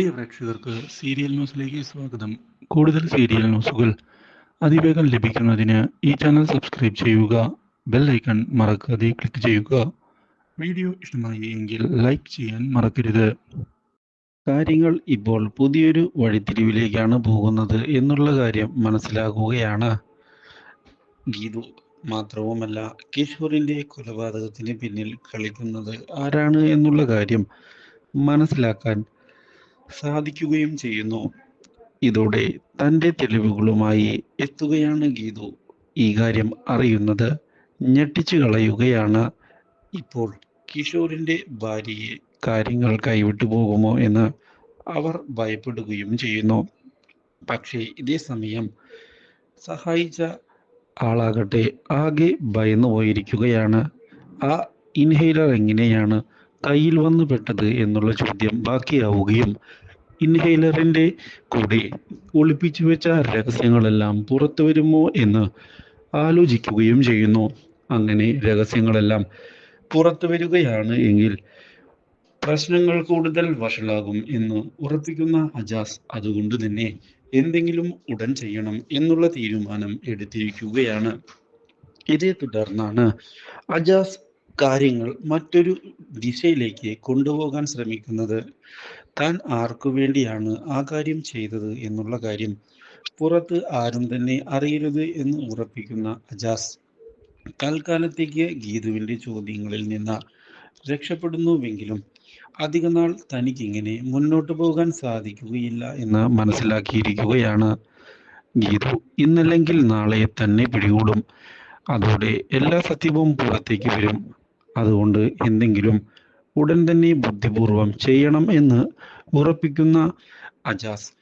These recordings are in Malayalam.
പ്രിയ പ്രേക്ഷകർക്ക് സീരിയൽ ന്യൂസിലേക്ക് സ്വാഗതം. കൂടുതൽ സീരിയൽ ന്യൂസുകൾ അതിവേഗം ലഭിക്കുന്നതിന് ഈ ചാനൽ സബ്സ്ക്രൈബ് ചെയ്യുക ബെൽ ഐക്കൺ മറക്കാതെ ക്ലിക്ക് ചെയ്യുക. വീഡിയോ ഇഷ്ടമായി എങ്കിൽ ലൈക്ക് ചെയ്യാൻ മറക്കരുത്. കാര്യങ്ങൾ ഇപ്പോൾ പുതിയൊരു വഴിത്തിരിവിലേക്കാണ് പോകുന്നത് എന്നുള്ള കാര്യം മനസ്സിലാക്കുകയാണ് ഗീതു മാത്രവുമല്ല കിഷോറിന്റെ കൊലപാതകത്തിന് പിന്നിൽ കളിക്കുന്നത് ആരാണ് എന്നുള്ള കാര്യം മനസ്സിലാക്കാൻ സാധിക്കുകയും ചെയ്യുന്നു. ഇതോടെ തന്റെ തെളിവുകളുമായി എത്തുകയാണ് ഗീതു. ഈ കാര്യം അറിയുന്നത് ഞെട്ടിച്ചു കളയുകയാണ്. ഇപ്പോൾ കിഷോറിന്റെ ഭാര്യയെ കാര്യങ്ങൾ കൈവിട്ടു പോകുമോ എന്ന് അവർ ഭയപ്പെടുകയും ചെയ്യുന്നു. പക്ഷേ ഇതേ സമയം സഹായിച്ച ആളാകട്ടെ ആകെ ഭയന്നു പോയിരിക്കുകയാണ് ആ ഇൻഹേലർ എങ്ങനെയാണ് കയ്യിൽ വന്നു പെട്ടത് എന്നുള്ള ചോദ്യം ബാക്കിയാവുകയും ഇൻഹേലറിന്റെ കൂടെ ഒളിപ്പിച്ചു വെച്ച രഹസ്യങ്ങളെല്ലാം പുറത്തു വരുമോ എന്ന് ആലോചിക്കുകയും ചെയ്യുന്നു. അങ്ങനെ രഹസ്യങ്ങളെല്ലാം പുറത്തു വരികയാണ് എങ്കിൽ പ്രശ്നങ്ങൾ കൂടുതൽ വഷളാകും എന്ന് ഉറപ്പിക്കുന്ന അജാസ് അതുകൊണ്ട് തന്നെ എന്തെങ്കിലും ഉടൻ ചെയ്യണം എന്നുള്ള തീരുമാനം എടുത്തിരിക്കുകയാണ്. ഇതേ തുടർന്നാണ് അജാസ് കാര്യങ്ങൾ മറ്റൊരു ദിശയിലേക്ക് കൊണ്ടുപോകാൻ ശ്രമിക്കുന്നത് താൻ ആർക്കു വേണ്ടിയാണ് ആ കാര്യം ചെയ്തത് എന്നുള്ള കാര്യം പുറത്ത് ആരും തന്നെ അറിയരുത് എന്ന് ഉറപ്പിക്കുന്ന അജാസ് തൽക്കാലത്തേക്ക് ഗീതുവിന്റെ ചോദ്യങ്ങളിൽ നിന്ന് രക്ഷപ്പെടുന്നുവെങ്കിലും അധികനാൾ തനിക്കിങ്ങനെ മുന്നോട്ട് പോകാൻ സാധിക്കുകയില്ല എന്ന് മനസ്സിലാക്കിയിരിക്കുകയാണ് ഗീതു. ഇന്നല്ലെങ്കിൽ നാളെ തന്നെ പിടികൂടും. അതോടെ എല്ലാ സത്യവും പുറത്തേക്ക് വരും. അതുകൊണ്ട് എന്തെങ്കിലും ഉടൻ തന്നെ ബുദ്ധിപൂർവം ചെയ്യണം എന്ന് ഉറപ്പിക്കുന്ന അജാസ്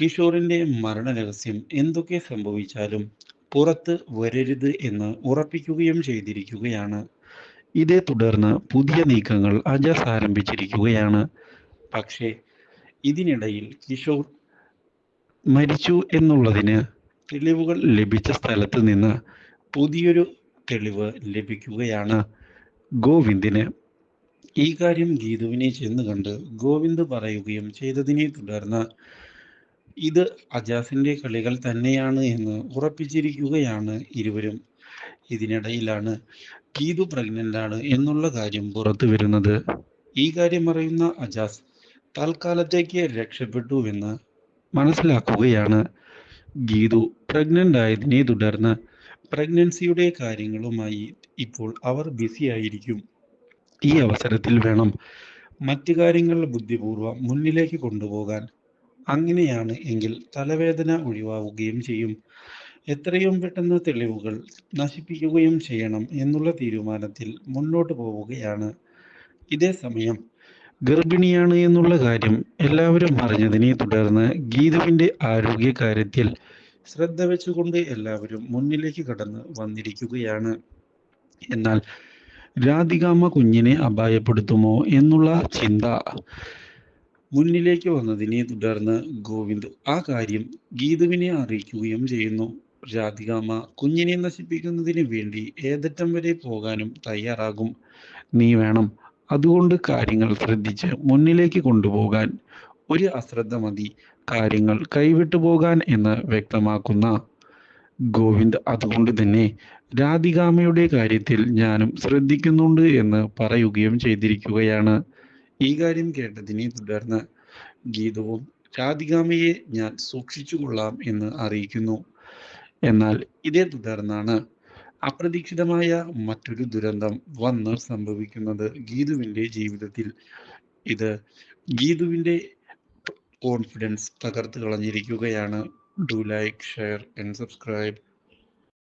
കിഷോറിന്റെ മരണ രഹസ്യം എന്തൊക്കെ സംഭവിച്ചാലും പുറത്ത് വരരുത് എന്ന് ഉറപ്പിക്കുകയും ചെയ്തിരിക്കുകയാണ്. ഇതേ തുടർന്ന് പുതിയ നീക്കങ്ങൾ അജാസ് ആരംഭിച്ചിരിക്കുകയാണ്. പക്ഷേ ഇതിനിടയിൽ കിഷോർ മരിച്ചു എന്നുള്ളതിന് തെളിവുകൾ ലഭിച്ച സ്ഥലത്ത് നിന്ന് പുതിയൊരു തെളിവ് ലഭിക്കുകയാണ്. ഗോവിന്ദിന് ഈ കാര്യം ഗീതുവിനെ ചെന്ന് കണ്ട് ഗോവിന്ദ് പറയുകയും ചെയ്തതിനെ തുടർന്ന് ഇത് അജാസിന്റെ കളികൾ തന്നെയാണ് എന്ന് ഉറപ്പിച്ചിരിക്കുകയാണ് ഇരുവരും. ഇതിനിടയിലാണ് ഗീതു പ്രഗ്നന്റ് ആണ് എന്നുള്ള കാര്യം പുറത്തു വരുന്നത്. ഈ കാര്യം അറിയുന്ന അജാസ് തൽക്കാലത്തേക്ക് രക്ഷപ്പെട്ടുവെന്ന് മനസ്സിലാക്കുകയാണ്. ഗീതു പ്രഗ്നന്റ് ആയതിനെ തുടർന്ന് പ്രഗ്നൻസിയുടെ കാര്യങ്ങളുമായി ഇപ്പോൾ അവർ ബിസി ആയിരിക്കും. ഈ അവസരത്തിൽ വേണം മറ്റു കാര്യങ്ങൾ ബുദ്ധിപൂർവം മുന്നിലേക്ക് കൊണ്ടുപോകാൻ. അങ്ങനെയാണ് എങ്കിൽ തലവേദന ഒഴിവാവുകയും ചെയ്യും. എത്രയും പെട്ടെന്ന് തെളിവുകൾ നശിപ്പിക്കുകയും ചെയ്യണം എന്നുള്ള തീരുമാനത്തിൽ മുന്നോട്ട് പോവുകയാണ്. ഇതേ സമയം ഗർഭിണിയാണ് എന്നുള്ള കാര്യം എല്ലാവരും അറിഞ്ഞതിനെ തുടർന്ന് ഗീതുവിന്റെ ആരോഗ്യകാര്യത്തിൽ ശ്രദ്ധ വെച്ചുകൊണ്ട് എല്ലാവരും മുന്നിലേക്ക് കടന്ന് വന്നിരിക്കുകയാണ്. എന്നാൽ രാധികാമ്മ കുഞ്ഞിനെ അപായപ്പെടുത്തുമോ എന്നുള്ള ചിന്ത മുന്നിലേക്ക് വന്നതിനെ തുടർന്ന് ഗോവിന്ദ് ആ കാര്യം ഗീതുവിനെ അറിയിക്കുകയും ചെയ്യുന്നു. രാധികാമ്മ കുഞ്ഞിനെ നശിപ്പിക്കുന്നതിന് വേണ്ടി ഏതറ്റം വരെ പോകാനും തയ്യാറാകും. നീ വേണം അതുകൊണ്ട് കാര്യങ്ങൾ ശ്രദ്ധിച്ച് മുന്നിലേക്ക് കൊണ്ടുപോകാൻ. ഒരു അശ്രദ്ധ മതി. കാര്യങ്ങൾ കൈവിട്ടു പോകാൻ എന്ന് വ്യക്തമാക്കുന്ന ഗോവിന്ദ് അതുകൊണ്ട് തന്നെ രാധികാമയുടെ കാര്യത്തിൽ ഞാനും ശ്രദ്ധിക്കുന്നുണ്ട് എന്ന് പറയുകയും ചെയ്തിരിക്കുകയാണ്. ഈ കാര്യം കേട്ടതിനെ തുടർന്ന് ഗീതവും രാധികാമയെ ഞാൻ സൂക്ഷിച്ചു കൊള്ളാം എന്ന് അറിയിക്കുന്നു. എന്നാൽ ഇതേ തുടർന്നാണ് അപ്രതീക്ഷിതമായ മറ്റൊരു ദുരന്തം വന്ന് സംഭവിക്കുന്നത് ഗീതുവിന്റെ ജീവിതത്തിൽ. ഇത് ഗീതുവിന്റെ കോൺഫിഡൻസ് തകർത്ത് കളഞ്ഞിരിക്കുകയാണ്. Do like share and subscribe